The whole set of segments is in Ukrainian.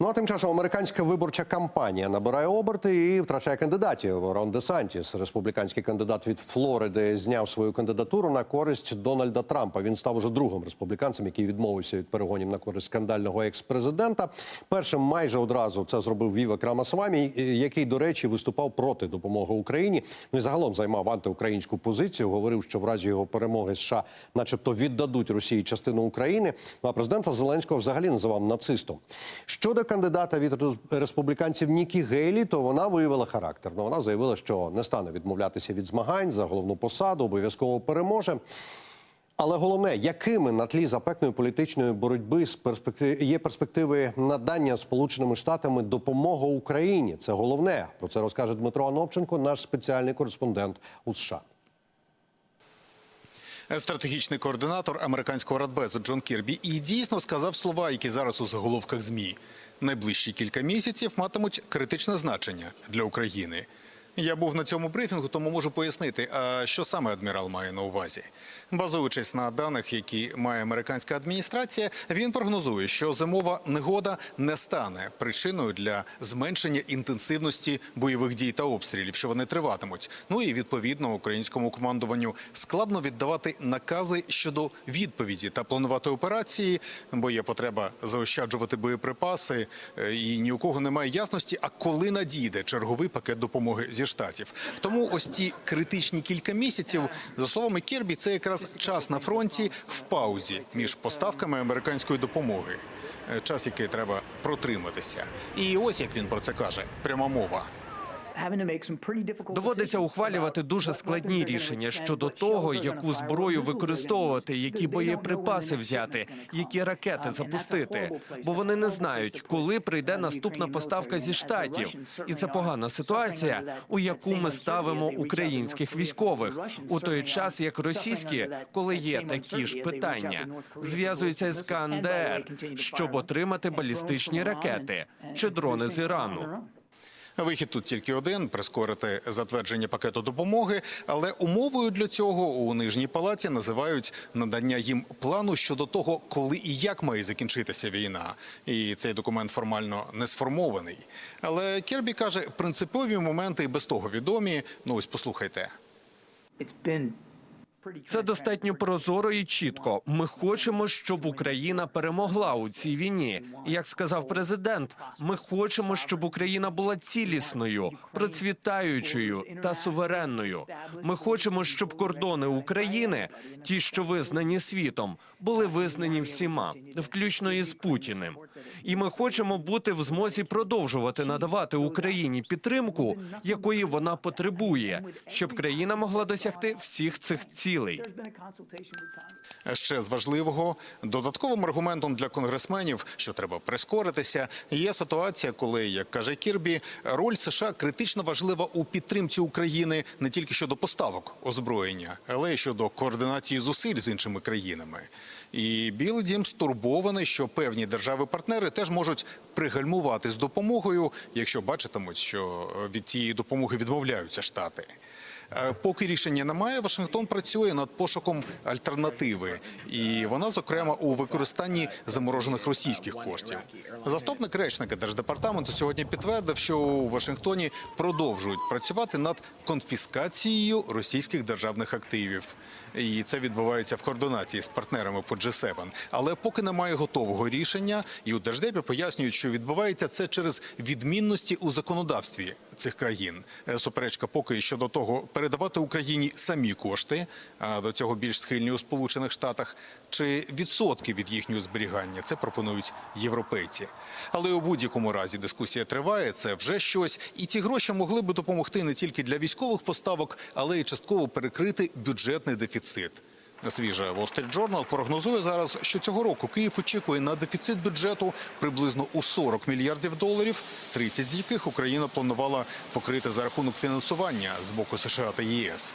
Ну а тим часом американська виборча кампанія набирає оберти і втрачає кандидатів. Рон Де Сантіс, республіканський кандидат від Флориди, зняв свою кандидатуру на користь Дональда Трампа. Він став уже другим республіканцем, який відмовився від перегонів на користь скандального екс-президента. Першим майже одразу це зробив Вівек Рамасвамі, який, до речі, виступав проти допомоги Україні. Ну і загалом займав антиукраїнську позицію. Говорив, що в разі його перемоги США, начебто, віддадуть Росії частину України. Ну а президента Зеленського взагалі називав нацистом. Щодо кандидата від республіканців Нікі Гейлі, то вона виявила характер. Ну, вона заявила, що не стане відмовлятися від змагань за головну посаду, обов'язково переможе. Але головне, якими на тлі запекної політичної боротьби з перспектив... є перспективи надання Сполученими Штатами допомоги Україні? Це головне. Про це розкаже Дмитро Анопченко, наш спеціальний кореспондент у США. Стратегічний координатор американського радбезу Джон Кірбі і дійсно сказав слова, які зараз у заголовках змі. Найближчі кілька місяців матимуть критичне значення для України. Я був на цьому брифінгу, тому можу пояснити, а що саме адмірал має на увазі. Базуючись на даних, які має американська адміністрація, він прогнозує, що зимова негода не стане причиною для зменшення інтенсивності бойових дій та обстрілів, що вони триватимуть. Ну і відповідно українському командуванню складно віддавати накази щодо відповіді та планувати операції, бо є потреба заощаджувати боєприпаси, е, і ні у кого немає ясності, а коли надійде черговий пакет допомоги зі штатів. Тому ось ці критичні кілька місяців, за словами Кірбі, це якраз час на фронті в паузі між поставками американської допомоги. Е, Час, який треба протриматися. І ось як він про це каже: пряма мова. Доводиться ухвалювати дуже складні рішення щодо того, яку зброю використовувати, які боєприпаси взяти, які ракети запустити. Бо вони не знають, коли прийде наступна поставка зі штатів, і це погана ситуація, у яку ми ставимо українських військових. У той час, як російські, коли є такі ж питання, зв'язуються з КНДР, щоб отримати балістичні ракети чи дрони з Ірану. Вихід тут тільки один прискорити затвердження пакету допомоги, але умовою для цього у нижній палаті називають надання їм плану щодо того, коли і як має закінчитися війна. І цей документ формально не сформований. Але Кербі каже, принципові моменти і без того відомі. Ну ось послухайте. Це достатньо прозоро і чітко. Ми хочемо, щоб Україна перемогла у цій війні. Як сказав президент, ми хочемо, щоб Україна була цілісною, процвітаючою та суверенною. Ми хочемо, щоб кордони України, ті, що визнані світом, були визнані всіма, включно із Путіним. І ми хочемо бути в змозі продовжувати надавати Україні підтримку, якої вона потребує, щоб країна могла досягти всіх цих цілей. Ще з важливого додатковим аргументом для конгресменів, що треба прискоритися, є ситуація, коли, як каже Кірбі, роль США критично важлива у підтримці України не тільки щодо поставок озброєння, але й щодо координації зусиль з іншими країнами. І Білий Дім стурбований, що певні держави-партнери теж можуть пригальмувати з допомогою, якщо бачитимуть, що від цієї допомоги відмовляються штати. Е, Поки рішення немає, Вашингтон працює над пошуком альтернативи, і вона, зокрема, у використанні заморожених російських коштів. Заступник речника держдепартаменту сьогодні підтвердив, що у Вашингтоні продовжують працювати над конфіскацією російських державних активів, і це відбувається в координації з партнерами по G7. Але поки немає готового рішення, і у держдепі пояснюють, що відбувається це через відмінності у законодавстві цих країн. Е, Суперечка поки щодо того, передавати Україні самі кошти, до цього більш схильні у Сполучених Штатах, чи відсотки від їхнього зберігання. Це пропонують європейці. Але у будь-якому разі дискусія триває. Це вже щось, і ці гроші могли би допомогти не тільки для військових поставок, але й частково перекрити бюджетний дефіцит. Свіжа Wall Street Journal прогнозує зараз, що цього року Київ очікує на дефіцит бюджету приблизно у 40 мільярдів доларів, 30 з яких Україна планувала покрити за рахунок фінансування з боку США та ЄС.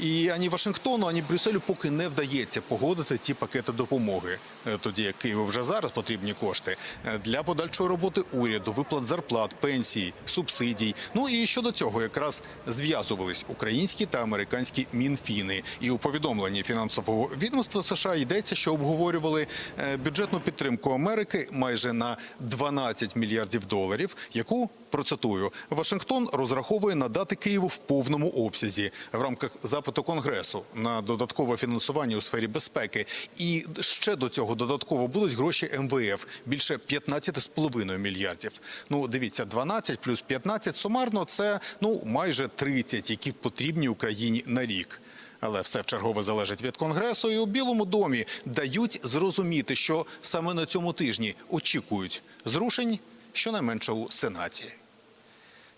І ані Вашингтону, ані Брюсселю поки не вдається погодити ті пакети допомоги. Е, Тоді як Києву вже зараз потрібні кошти е, для подальшої роботи уряду, виплат зарплат, пенсій, субсидій. Ну і щодо цього якраз зв'язувались українські та американські мінфіни. І у повідомленні фінансового відомства США йдеться, що обговорювали е, бюджетну підтримку Америки майже на 12 мільярдів доларів, яку процитую Вашингтон розраховує надати Києву в повному обсязі в рамках запиту Конгресу на додаткове фінансування у сфері безпеки. І ще до цього додатково будуть гроші МВФ більше 15,5 мільярдів. Ну дивіться, 12 плюс 15 сумарно це ну майже 30, які потрібні Україні на рік. Але все в чергове залежить від конгресу, і у Білому домі дають зрозуміти, що саме на цьому тижні очікують зрушень, щонайменше у сенаті.